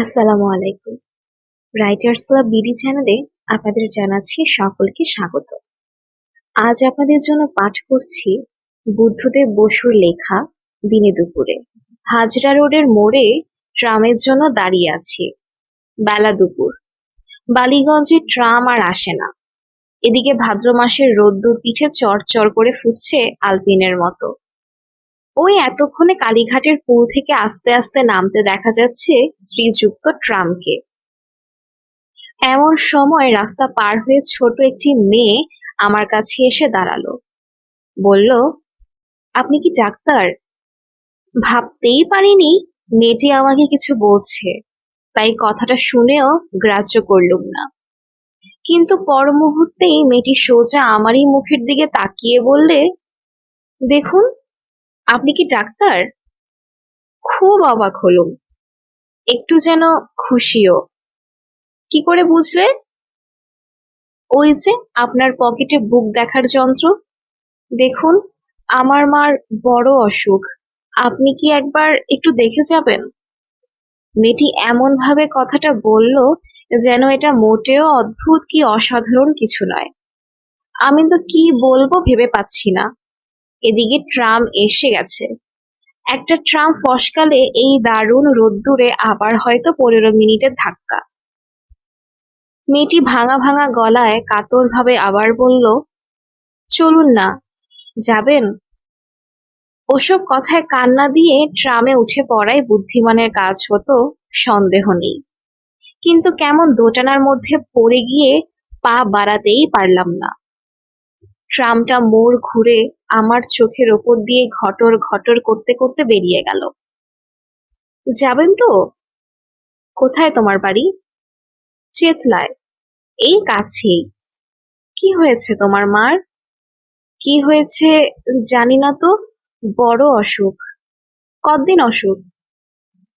আসসালামু আলাইকুম। Writers club BD চ্যানেলে আপনাদের জানাচ্ছি সকলকে স্বাগত। আজ আপনাদের জন্য পাঠ করছি বুদ্ধদেব বসুর লেখা দিনে দুপুরে। হাজরা রোডের মোড়ে ট্রামের জন্য দাঁড়িয়ে আছি। বেলা দুপুর। বালিগঞ্জে ট্রাম আর আসে না। এদিকে ভাদ্র মাসের রোদ্দুর পিঠে চড় করে ফুটছে আলপিনের মতো। ওই এতক্ষণে কালীঘাটের পুল থেকে আস্তে আস্তে নামতে দেখা যাচ্ছে শ্রীযুক্ত ট্রামকে। এমন সময় রাস্তা পার হয়ে ছোট একটি মেয়ে আমার কাছে এসে দাঁড়াল। বলল, আপনি কি ডাক্তার? ভাবতেই পারিনি, মেয়েটি আমাকে কিছু বলছে, তাই কথাটা শুনেও গ্রাহ্য করলুম না। কিন্তু পর মুহূর্তেই মেয়েটি সোজা আমারই মুখের দিকে তাকিয়ে বললে, দেখুন আপনি কি ডাক্তার? খুব অবাক হলুম। একটু যেন খুশিও। কি করে বুঝলে? ওই যে আপনার পকেটে বুক দেখার যন্ত্র। দেখুন, আমার মার বড় অসুখ। আপনি কি একবার একটু দেখে যাবেন? মেয়েটি এমন ভাবে কথাটা বলল যেন এটা মোটেও অদ্ভুত কি অসাধারণ কিছু নয়। আমি তো কি বলব ভেবে পাচ্ছি না। এদিকে ট্রাম এসে গেছে। একটা ট্রাম ফসকালে এই দারুণ রোদ্দুরে আবার হয়তো পনেরো মিনিটের ধাক্কা। মেয়েটি ভাঙা ভাঙা গলায় কাতরভাবে আবার বলল, চলুন না, যাবেন? ওসব কথায় কান্না দিয়ে ট্রামে উঠে পড়াই বুদ্ধিমানের কাজ হতো, সন্দেহ নেই। কিন্তু কেমন দোটানার মধ্যে পড়ে গিয়ে পা বাড়াতেই পারলাম না। ট্রামটা মোড় ঘুরে আমার চোখের ওপর দিয়ে ঘটর ঘটর করতে করতে বেরিয়ে গেল। যাবেন তো? কোথায় তোমার বাড়ি? চেতলায়। এই কাছেই। কি হয়েছে তোমার মার? কি হয়েছে জানি না তো। বড় অসুখ। কতদিন অসুখ?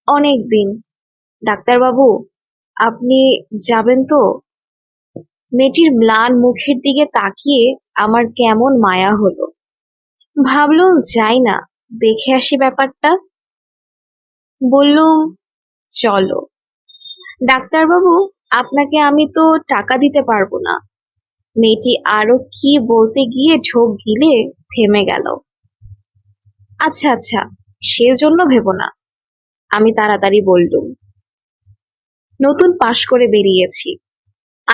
অনেক দিন ডাক্তারবাবু, আপনি যাবেন তো? মেয়েটির ম্লান মুখের দিকে তাকিয়ে আমার কেমন মায়া হলো। ভাবলুম যাই না, দেখে আসি ব্যাপারটা। বললুম, চলো। ডাক্তারবাবু, আপনাকে আমি তো টাকা দিতে পারব না। মেয়েটি আরও কি বলতে গিয়ে ঢোক গিলে থেমে গেল। আচ্ছা আচ্ছা সেজন্য ভেব না। আমি তাড়াতাড়ি বললুম, নতুন পাশ করে বেরিয়েছি।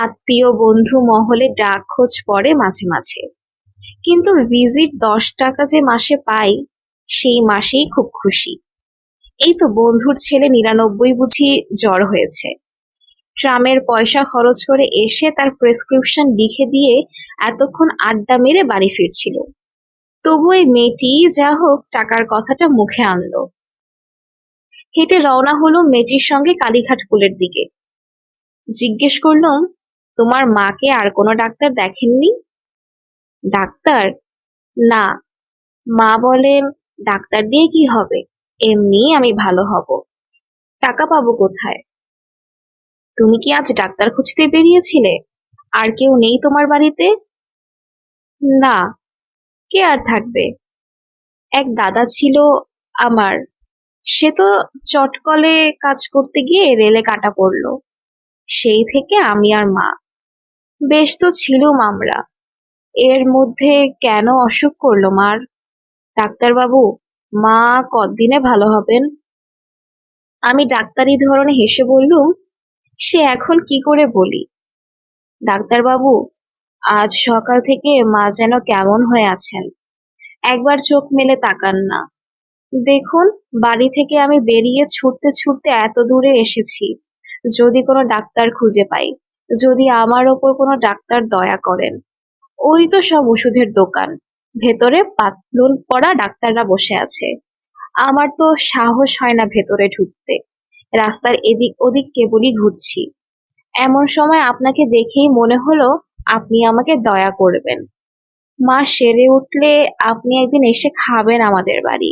আত্মীয় বন্ধু মহলে ডাক খোঁজ পড়ে মাঝে মাঝে। কিন্তু ভিজিট দশ টাকা যে মাসে পাই, সেই মাসেই খুব খুশি। এই তো বন্ধুর ছেলে নিরানব্বই বুঝি জ্বর হয়েছে। ট্রামের পয়সা খরচ করে এসে তার প্রেসক্রিপশন লিখে দিয়ে এতক্ষণ আড্ডা মেরে বাড়ি ফিরছিল। তবু এই মেয়েটি যা হোক টাকার কথাটা মুখে আনলো। হেঁটে রওনা হলো মেয়েটির সঙ্গে কালীঘাট কুলের দিকে। জিজ্ঞেস করলাম তোমার মাকে আর কোনো ডাক্তার দেখেননি? ডাক্তার? না। মা বলেন ডাক্তার দিয়ে কি হবে? এমনি আমি ভালো হব। টাকা পাবো কোথায়? তুমি কি আজ ডাক্তার খুঁজতে বেরিয়েছিলে? আর কেউ নেই তোমার বাড়িতে? না। কে আর থাকবে? এক দাদা ছিল আমার। সে তো চটকলে কাজ করতে গিয়ে রেলে কাটা পড়ল। সেই থেকে আমি আর মা। বেশ তো ছিলুম আমরা। এর মধ্যে কেন অসুখ করল, মার? ডাক্তারবাবু, মা কদিনে ভালো হবেন? আমি ডাক্তারি ধরনে হেসে বললুম, সে এখন কি করে বলি? ডাক্তারবাবু, আজ সকাল থেকে মা যেন কেমন হয়ে আছেন। একবার চোখ মেলে তাকান না। দেখুন, বাড়ি থেকে আমি বেরিয়ে ছুটতে ছুটতে এত দূরে এসেছি। যদি কোনো ডাক্তার খুঁজে পাই। যদি আমার ওপর কোনো ডাক্তার দয়া করেন। ওই তো সব ওষুধের দোকান। ভেতরে পাতলুন পড়া ডাক্তাররা বসে আছে। আমার তো সাহস হয় না ভেতরে ঢুকতে। রাস্তার এদিক ওদিক কেবলই ঘুরছি। এমন সময় আপনাকে দেখেই মনে হলো আপনি আমাকে দয়া করবেন। মা সেরে উঠলে আপনি একদিন এসে খাবেন আমাদের বাড়ি।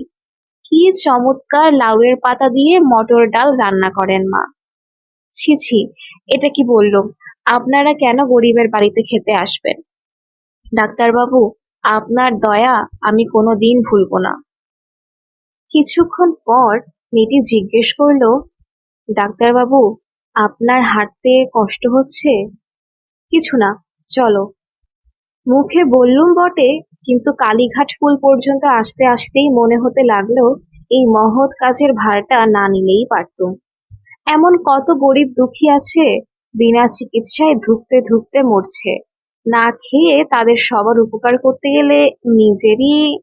কি চমৎকার লাউয়ের পাতা দিয়ে মটর ডাল রান্না করেন মা। ছি ছি, এটা কি বলল? আপনারা কেন গরিবের বাড়িতে খেতে আসবেন? ডাক্তারবাবু, আপনার দয়া আমি কোনো দিন ভুলব না। কিছুক্ষণ পর মেয়েটি জিজ্ঞেস করল, ডাক্তারবাবু, আপনার হাঁটতে কষ্ট হচ্ছে? কিছু না, চলো। মুখে বললুম বটে, কিন্তু কালীঘাট পুল পর্যন্ত আসতে আসতেই মনে হতে লাগল, এই মহৎ কাজের ভারটা না নিলেই পারতুম। এমন কত গরিব দুঃখী আছে বিনা চিকিৎসায় ধুকতে ধুকতে মরছে। না খেয়ে তাদের সবার উপকার করতে গেলে নিজেরই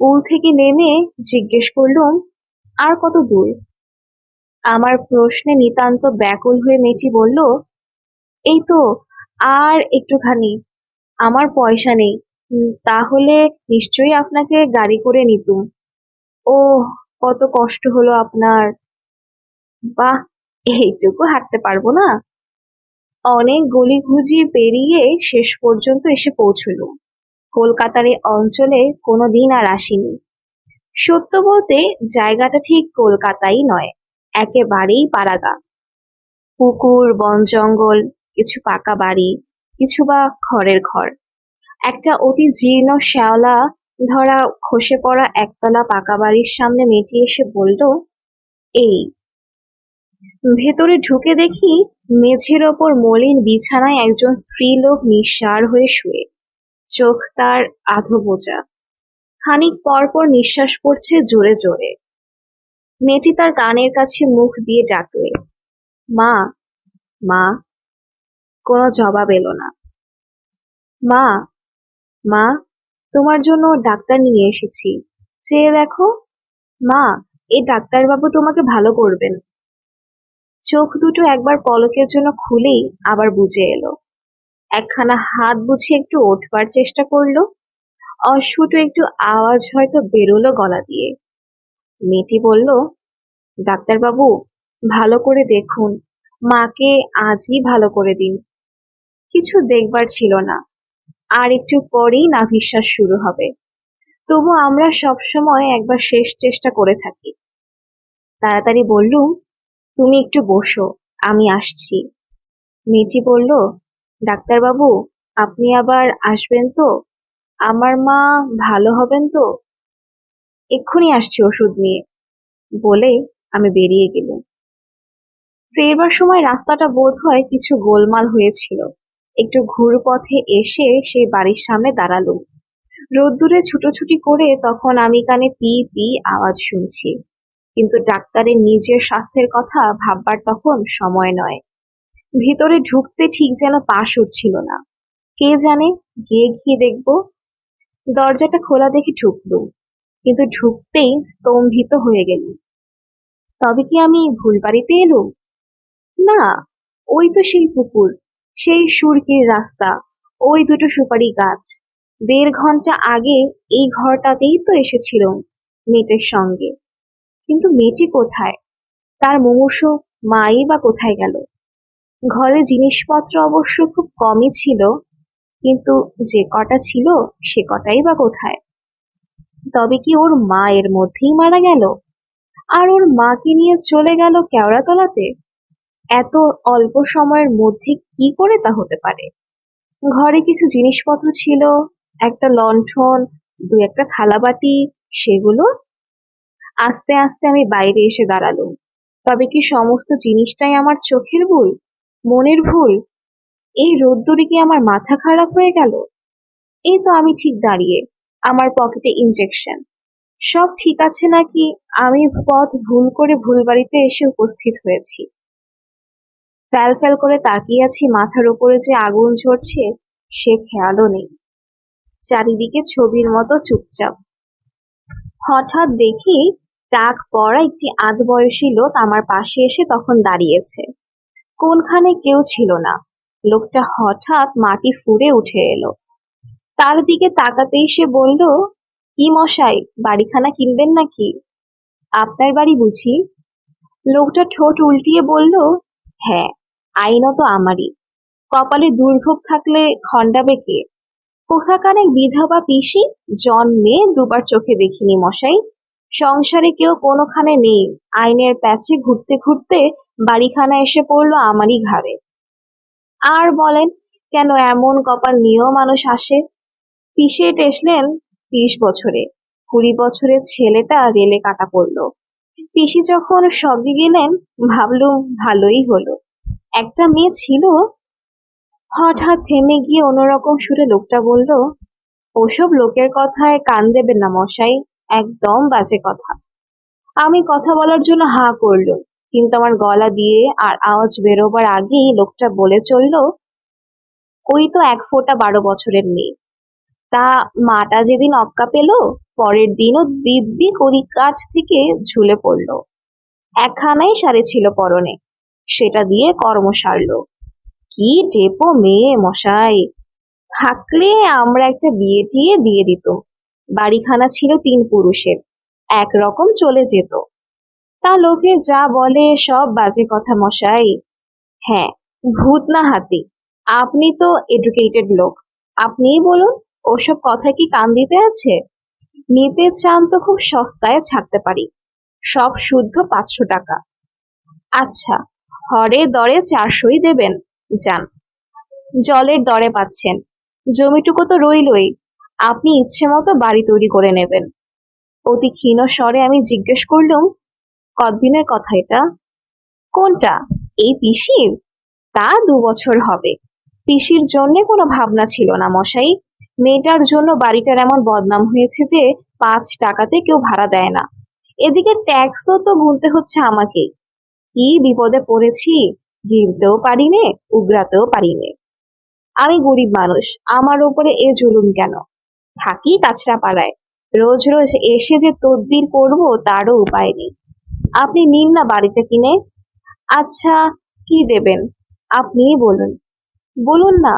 পুল থেকে নেমে জিজ্ঞেস করলুম, আর কত দূর? আমার প্রশ্নে নিতান্ত ব্যাকুল হয়ে মেয়েটি বলল, এই তো, আর একটুখানি। আমার পয়সা নেই। তাহলে নিশ্চয়ই আপনাকে গাড়ি করে নিতুম। ও কত কষ্ট হলো আপনার। বাহ এইটুকু হাঁটতে পারব না। অনেক গলি ঘুজি পেরিয়ে শেষ পর্যন্ত এসে পৌঁছলো। কলকাতার এই অঞ্চলে কোনোদিন আর আসিনি। সত্য বলতে জায়গাটা ঠিক কলকাতাই নয়, একেবারেই পাড়াগা পুকুর, বন জঙ্গল, কিছু পাকা বাড়ি, কিছু বা খড়ের ঘর। একটা অতি জীর্ণ শ্যাওলা ধরা খসে পড়া একতলা পাকা বাড়ির সামনে মেয়েটি এসে বলল, এই ভেতরে ঢুকে দেখি মেঝের ওপর মলিন বিছানায় একজন স্ত্রীলোক নিঃসার হয়ে শুয়ে। চোখ তার আধো বোঝা খানিক পর পর নিঃশ্বাস পড়ছে জোরে জোরে। মেয়েটি তার কানের কাছে মুখ দিয়ে ডাকলে, মা মা। কোনো জবাব এলো না। মা মা, তোমার জন্য ডাক্তার নিয়ে এসেছি। চেয়ে দেখো, মা, এই ডাক্তারবাবু তোমাকে ভালো করবেন। চোখ দুটো একবার পলকের জন্য খুলেই আবার বুঝে এলো। একখানা হাত বুঝিয়ে একটু ওঠবার চেষ্টা করল অস্ফুট একটু আওয়াজ হয়তো বেরোলো গলা দিয়ে। মেয়েটি বলল, ডাক্তারবাবু, ভালো করে দেখুন, মাকে আজই ভালো করে দিন। কিছু দেখবার ছিল না, আর একটু পরেই নাভিশ্বাস শুরু হবে। তবু আমরা সবসময় একবার শেষ চেষ্টা করে থাকি। তাড়াতাড়ি বললুম তুমি একটু বসো, আমি আসছি। মেয়েটি বলল, ডাক্তারবাবু, আপনি আবার আসবেন তো? আমার মা ভালো হবেন তো? এক্ষুনি আসছি ওষুধ নিয়ে, বলে আমি বেরিয়ে গেলুম। ফেরবার সময় রাস্তাটা বোধ হয় কিছু গোলমাল হয়েছিল। একটু ঘুর পথে এসে সেই বাড়ির সামনে দাঁড়াল রোদ্দুরে ছুটোছুটি করে তখন আমি কানে পি পি আওয়াজ শুনছি। কিন্তু ডাক্তারের নিজের স্বাস্থ্যের কথা ভাববার তখন সময় নয়। ভিতরে ঢুকতে ঠিক যেন পাশ উঠছিল না। কে জানে গিয়ে গিয়ে দেখব। দরজাটা খোলা দেখে ঢুকলুম কিন্তু ঢুকতেই স্তম্ভিত হয়ে গেল। তবে কি আমি ভুল বাড়িতে এলুম? না, ওই তো সেই পুকুর, সেই সুরকির রাস্তা, ওই দুটো সুপারি গাছ। দেড় ঘণ্টা আগে এই ঘরটাতেই তো এসেছিলাম মেয়েটের সঙ্গে। কিন্তু মেয়েটি কোথায়? তার মুমূর্ষ মাই বা কোথায় গেল? ঘরে জিনিসপত্র অবশ্য খুব কমই ছিল, কিন্তু যে কটা ছিল সে কটাই বা কোথায়? তবে কি ওর মা এর মধ্যেই মারা গেল? আর ওর মাকে নিয়ে চলে গেল কেওড়াতলাতে? এত অল্প সময়ের মধ্যে কি করে তা হতে পারে? ঘরে কিছু জিনিসপত্র ছিল, একটা লণ্ঠন দু একটা থালাবাটি, সেগুলো আস্তে আস্তে আমি বাইরে এসে দাঁড়ালুম। তবে কি সমস্ত জিনিসটাই আমার চোখের ভুল? মনের ভুল? এই রোদ্দুরে কি আমার মাথা খারাপ হয়ে গেল? এই তো আমি ঠিক দাঁড়িয়ে, আমার পকেটে ইনজেকশন সব ঠিক আছে নাকি? আমি পথ ভুল করে ভুল বাড়িতে এসে উপস্থিত হয়েছি। ফ্যাল ফ্যাল করে তাকিয়ে আছি, মাথার উপরে যে আগুন ঝরছে, সে খেয়ালও নেই। চারিদিকে ছবির মতো চুপচাপ। হঠাৎ দেখি টাক পড়া একটি আধ বয়সী লোক আমার পাশে এসে তখন দাঁড়িয়েছে। কোনখানে কেউ ছিল না। লোকটা হঠাৎ মাটি ফুঁড়ে উঠে এলো। তার দিকে তাকাতেই সে বলল, কি মশাই, বাড়িখানা কিনবেন নাকি? আপনার বাড়ি বুঝি? লোকটা ঠোঁট উল্টিয়ে বলল হ্যাঁ আইনত আমারই। কপালে দুর্ভোগ থাকলে খণ্ডাবে কে? কোথাকার এক বিধবা পিসি? জন্মে দুবার চোখে দেখিনি মশাই। সংসারে কেউ কোনোখানে নেই। আইনের প্যাচে ঘুরতে ঘুরতে বাড়িখানা এসে পড়ল আমারই ঘাড়ে। আর বলেন, কেন এমন কপাল নিয়েও মানুষ আসে? পিসেট টেসলেন ত্রিশ বছরে। কুড়ি বছরের ছেলেটা রেলে কাটা পড়ল। পিসি যখন সঙ্গে গেলেন, ভাবলুম ভালোই হলো। একটা মেয়ে ছিল। হঠাৎ থেমে গিয়ে অন্যরকম সুরে লোকটা বলল, ওসব লোকের কথায় কান দেবেন না মশাই। একদম বাজে কথা। আমি কথা বলার জন্য হা করলুম, কিন্তু আমার গলা দিয়ে আর আওয়াজ বেরোবার আগেই লোকটা বলে চলল, ওই তো এক ফোঁটা বারো বছরের মেয়ে। তা মাটা যেদিন অক্কা পেল, পরের দিনও দিব্যি কড়ি কাঠ থেকে ঝুলে পড়ল। একখানাই সারে ছিল পরনে, সেটা দিয়ে কর্ম সারলো। কি টেপো মেয়ে মশাই! থাকলে আমরা একটা বিয়ে টিয়ে দিয়ে দিত। বাড়িখানা ছিল তিন পুরুষের। একরকম চলে যেত। তা লোকে যা বলে সব বাজে কথা মশাই। হ্যাঁ ভূত না হাতি। আপনি তো এডুকেটেড লোক। আপনিই বলুন, ওসব কথা কি কান দিতে আছে? নিতে চান তো খুব সস্তায় ছাড়তে পারি। সব শুদ্ধ পাঁচশো টাকা। আচ্ছা হরে দরে চারশোই দেবেন, যান। জলের দরে পাচ্ছেন। জমিটুকু তো রইলই। আপনি ইচ্ছে মতো বাড়ি তৈরি করে নেবেন। অতি ক্ষীণ স্বরে আমি জিজ্ঞেস করলুম, কতদিনের কথা এটা? কোনটা? এই পিসির? তা দু বছর হবে। পিসির জন্য কোনো ভাবনা ছিল না, মশাই। মেয়েটার জন্য বাড়িটার এমন বদনাম হয়েছে যে পাঁচ টাকাতে কেউ ভাড়া দেয় না। এদিকে ট্যাক্সও তো গুনতে হচ্ছে আমাকেই কি বিপদে পড়েছি? গিলতেও পারি নে উগরাতেও আমি গরিব মানুষ, আমার ওপরে এ জুলুম কেন? থাকি কাছড়া পালায় রোজ রোজ এসে যে তদবির করব তারও উপায় নেই। আপনি নিন না বাড়িতে কিনে। আচ্ছা কি দেবেন? আপনিই বলুন। বলুন না।